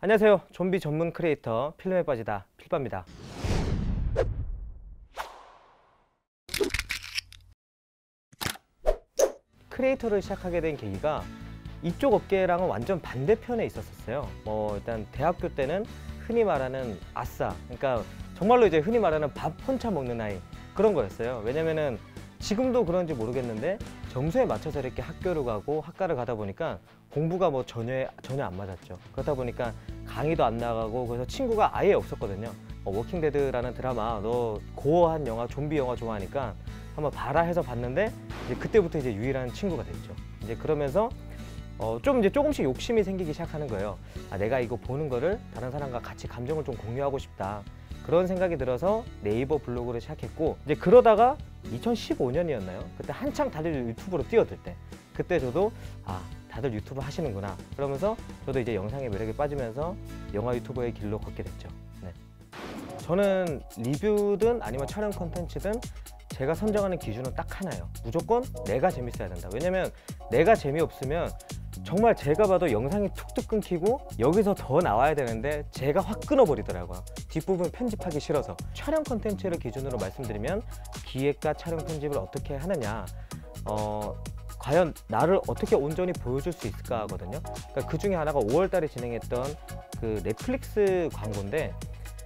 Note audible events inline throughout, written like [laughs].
안녕하세요. 좀비 전문 크리에이터 필름에 빠지다 필빠입니다. 크리에이터를 시작하게 된 계기가 이쪽 업계랑은 완전 반대편에 있었었어요. 뭐 일단 대학교 때는 흔히 말하는 아싸, 그러니까 정말로 이제 흔히 말하는 밥 혼자 먹는 아이 그런 거였어요. 왜냐면은 지금도 그런지 모르겠는데 점수에 맞춰서 이렇게 학교를 가고 학과를 가다 보니까 공부가 뭐 전혀 전혀 안 맞았죠. 그러다 보니까 강의도 안 나가고 그래서 친구가 아예 없었거든요. 어, 워킹데드라는 드라마 너 고어한 영화 좀비 영화 좋아하니까 한번 봐라 해서 봤는데 이제 그때부터 이제 유일한 친구가 됐죠. 이제 그러면서 어, 좀 이제 조금씩 욕심이 생기기 시작하는 거예요. 아, 내가 이거 보는 거를 다른 사람과 같이 감정을 좀 공유하고 싶다. 그런 생각이 들어서 네이버 블로그를 시작했고 이제 그러다가 2015년이었나요? 그때 한창 다들 유튜브로 뛰어들 때 그때 저도 아 다들 유튜브 하시는구나 그러면서 저도 이제 영상의 매력에 빠지면서 영화 유튜버의 길로 걷게 됐죠. 네. 저는 리뷰든 아니면 촬영 콘텐츠든 제가 선정하는 기준은 딱 하나예요. 무조건 내가 재밌어야 된다. 왜냐면 내가 재미없으면 정말 제가 봐도 영상이 툭툭 끊기고 여기서 더 나와야 되는데 제가 확 끊어버리더라고요. 뒷부분 편집하기 싫어서. 촬영 콘텐츠를 기준으로 말씀드리면 기획과 촬영 편집을 어떻게 하느냐. 어, 과연 나를 어떻게 온전히 보여줄 수 있을까 하거든요. 그러니까 그 중에 하나가 5월 달에 진행했던 그 넷플릭스 광고인데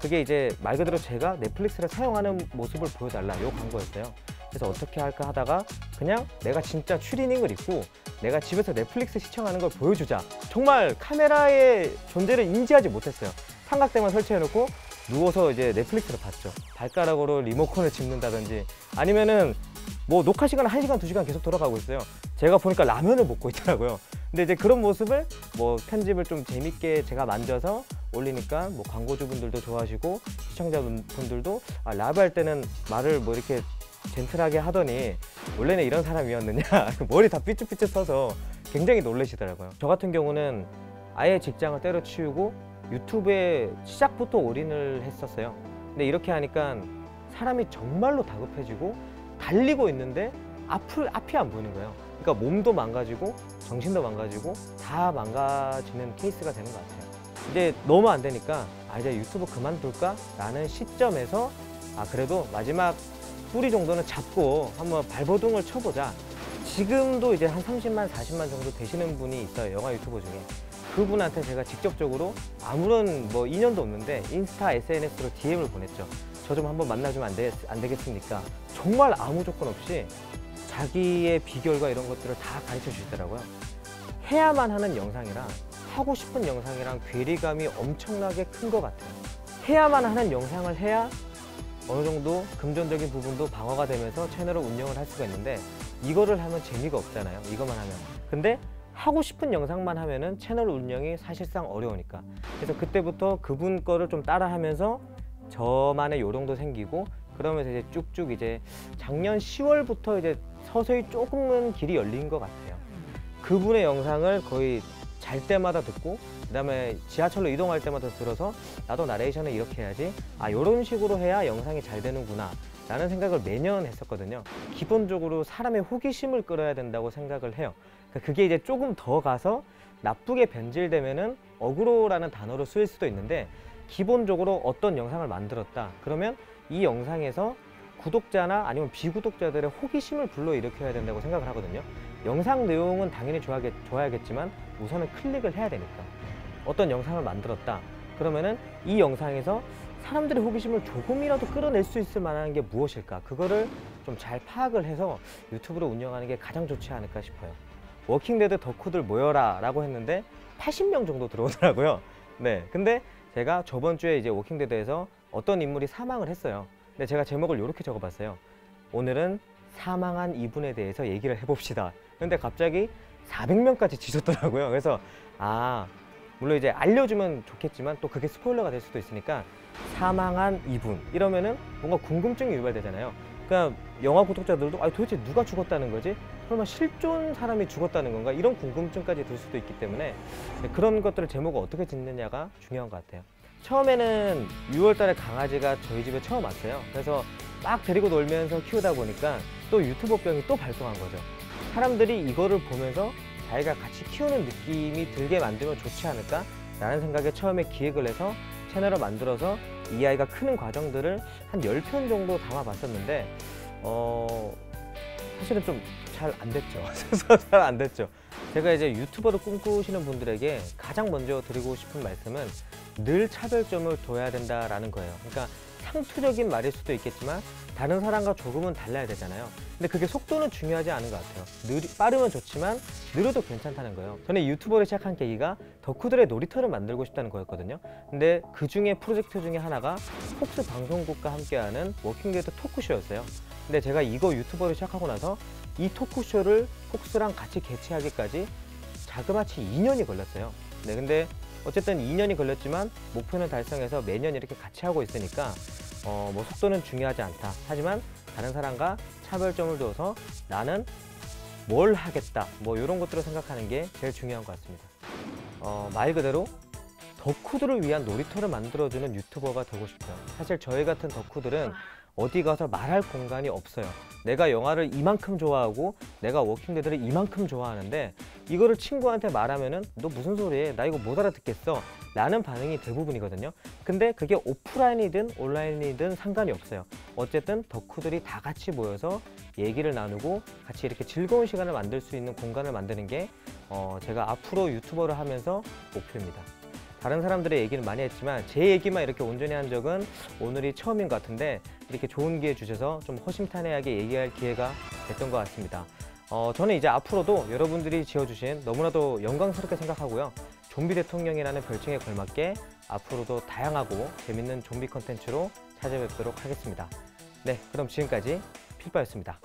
그게 이제 말 그대로 제가 넷플릭스를 사용하는 모습을 보여달라 요 광고였어요. 그래서 어떻게 할까 하다가 그냥 내가 진짜 추리닝을 입고 내가 집에서 넷플릭스 시청하는 걸 보여주자. 정말 카메라의 존재를 인지하지 못했어요. 삼각대만 설치해놓고 누워서 이제 넷플릭스를 봤죠. 발가락으로 리모컨을 짚는다든지 아니면은 뭐 녹화 시간은 1시간, 2시간 계속 돌아가고 있어요. 제가 보니까 라면을 먹고 있더라고요. 근데 이제 그런 모습을 뭐 편집을 좀 재밌게 제가 만져서 올리니까 뭐 광고주분들도 좋아하시고 시청자분들도 아, 라이브 할 때는 말을 뭐 이렇게 젠틀하게 하더니 원래는 이런 사람이었느냐 [laughs] 머리 다 삐쭉삐쭉 서서 굉장히 놀라시더라고요. 저 같은 경우는 아예 직장을 때려치우고 유튜브에 시작부터 올인을 했었어요. 근데 이렇게 하니까 사람이 정말로 다급해지고 달리고 있는데 앞을 앞이 안 보이는 거예요. 그러니까 몸도 망가지고 정신도 망가지고 다 망가지는 케이스가 되는 것 같아요. 이제 너무 안 되니까 아 이제 유튜브 그만둘까? 라는 시점에서 아 그래도 마지막 뿌리 정도는 잡고 한번 발버둥을 쳐보자. 지금도 이제 한 30만, 40만 정도 되시는 분이 있어요. 영화 유튜버 중에. 그분한테 제가 직접적으로 아무런 뭐 인연도 없는데 인스타, SNS로 DM을 보냈죠. 저 좀 한번 만나주면 안, 되, 안 되겠습니까? 정말 아무 조건 없이 자기의 비결과 이런 것들을 다 가르쳐 주시더라고요. 해야만 하는 영상이랑 하고 싶은 영상이랑 괴리감이 엄청나게 큰 것 같아요. 해야만 하는 영상을 해야 어느 정도 금전적인 부분도 방어가 되면서 채널을 운영을 할 수가 있는데 이거를 하면 재미가 없잖아요. 이것만 하면. 근데 하고 싶은 영상만 하면은 채널 운영이 사실상 어려우니까. 그래서 그때부터 그분 거를 좀 따라 하면서 저만의 요령도 생기고 그러면서 이제 쭉쭉 이제 작년 10월부터 이제 서서히 조금은 길이 열린 것 같아요. 그분의 영상을 거의 잘 때마다 듣고 그다음에 지하철로 이동할 때마다 들어서 나도 나레이션을 이렇게 해야지. 아 이런 식으로 해야 영상이 잘 되는구나. 라는 생각을 매년 했었거든요. 기본적으로 사람의 호기심을 끌어야 된다고 생각을 해요. 그러니까 그게 이제 조금 더 가서 나쁘게 변질되면은 어그로라는 단어로 쓰일 수도 있는데 기본적으로 어떤 영상을 만들었다. 그러면 이 영상에서 구독자나 아니면 비구독자들의 호기심을 불러일으켜야 된다고 생각을 하거든요. 영상 내용은 당연히 좋아하겠, 좋아야겠지만 우선은 클릭을 해야 되니까. 어떤 영상을 만들었다. 그러면은 이 영상에서 사람들의 호기심을 조금이라도 끌어낼 수 있을 만한 게 무엇일까? 그거를 좀 잘 파악을 해서 유튜브를 운영하는 게 가장 좋지 않을까 싶어요. 워킹데드 덕후들 모여라 라고 했는데 80명 정도 들어오더라고요. 네. 근데 제가 저번 주에 이제 워킹데드에서 어떤 인물이 사망을 했어요. 근데 제가 제목을 이렇게 적어봤어요. 오늘은 사망한 이분에 대해서 얘기를 해봅시다. 근데 갑자기 400명까지 지셨더라고요 그래서 아 물론 이제 알려주면 좋겠지만 또 그게 스포일러가 될 수도 있으니까 사망한 이분 이러면은 뭔가 궁금증이 유발되잖아요. 그러니까 영화 구독자들도 아 도대체 누가 죽었다는 거지? 설마 실존 사람이 죽었다는 건가? 이런 궁금증까지 들 수도 있기 때문에 그런 것들을 제목을 어떻게 짓느냐가 중요한 것 같아요. 처음에는 6월 달에 강아지가 저희 집에 처음 왔어요. 그래서 막 데리고 놀면서 키우다 보니까 또 유튜버병이 또 발동한 거죠. 사람들이 이거를 보면서 자기가 같이 키우는 느낌이 들게 만들면 좋지 않을까 라는 생각에 처음에 기획을 해서 채널을 만들어서 이 아이가 크는 과정들을 한 10편 정도 담아봤었는데 어 사실은 좀 잘 안 됐죠. [laughs] 잘 안 됐죠. 제가 이제 유튜버를 꿈꾸시는 분들에게 가장 먼저 드리고 싶은 말씀은 늘 차별점을 둬야 된다라는 거예요. 그러니까 상투적인 말일 수도 있겠지만 다른 사람과 조금은 달라야 되잖아요. 근데 그게 속도는 중요하지 않은 것 같아요. 느리, 빠르면 좋지만 느려도 괜찮다는 거예요. 저는 유튜버를 시작한 계기가 덕후들의 놀이터를 만들고 싶다는 거였거든요. 근데 그 중에 프로젝트 중에 하나가 폭스 방송국과 함께하는 워킹데드 토크쇼였어요. 근데 제가 이거 유튜버를 시작하고 나서 이 토크쇼를 폭스랑 같이 개최하기까지 자그마치 2년이 걸렸어요. 네, 근데 어쨌든 2년이 걸렸지만 목표는 달성해서 매년 이렇게 같이 하고 있으니까 어, 뭐 속도는 중요하지 않다. 하지만 다른 사람과 차별점을 둬서 나는 뭘 하겠다. 뭐 이런 것들을 생각하는 게 제일 중요한 것 같습니다. 어, 말 그대로 덕후들을 위한 놀이터를 만들어주는 유튜버가 되고 싶어요. 사실 저희 같은 덕후들은 어디 가서 말할 공간이 없어요. 내가 영화를 이만큼 좋아하고 내가 워킹데드를 이만큼 좋아하는데 이거를 친구한테 말하면은 너 무슨 소리해? 나 이거 못 알아듣겠어. 라는 반응이 대부분이거든요. 근데 그게 오프라인이든 온라인이든 상관이 없어요. 어쨌든 덕후들이 다 같이 모여서 얘기를 나누고 같이 이렇게 즐거운 시간을 만들 수 있는 공간을 만드는 게 어, 제가 앞으로 유튜버를 하면서 목표입니다. 다른 사람들의 얘기는 많이 했지만 제 얘기만 이렇게 온전히 한 적은 오늘이 처음인 것 같은데 이렇게 좋은 기회 주셔서 좀 허심탄회하게 얘기할 기회가 됐던 것 같습니다. 어, 저는 이제 앞으로도 여러분들이 지어주신 너무나도 영광스럽게 생각하고요. 좀비 대통령이라는 별칭에 걸맞게 앞으로도 다양하고 재밌는 좀비 컨텐츠로 찾아뵙도록 하겠습니다. 네, 그럼 지금까지 필바였습니다.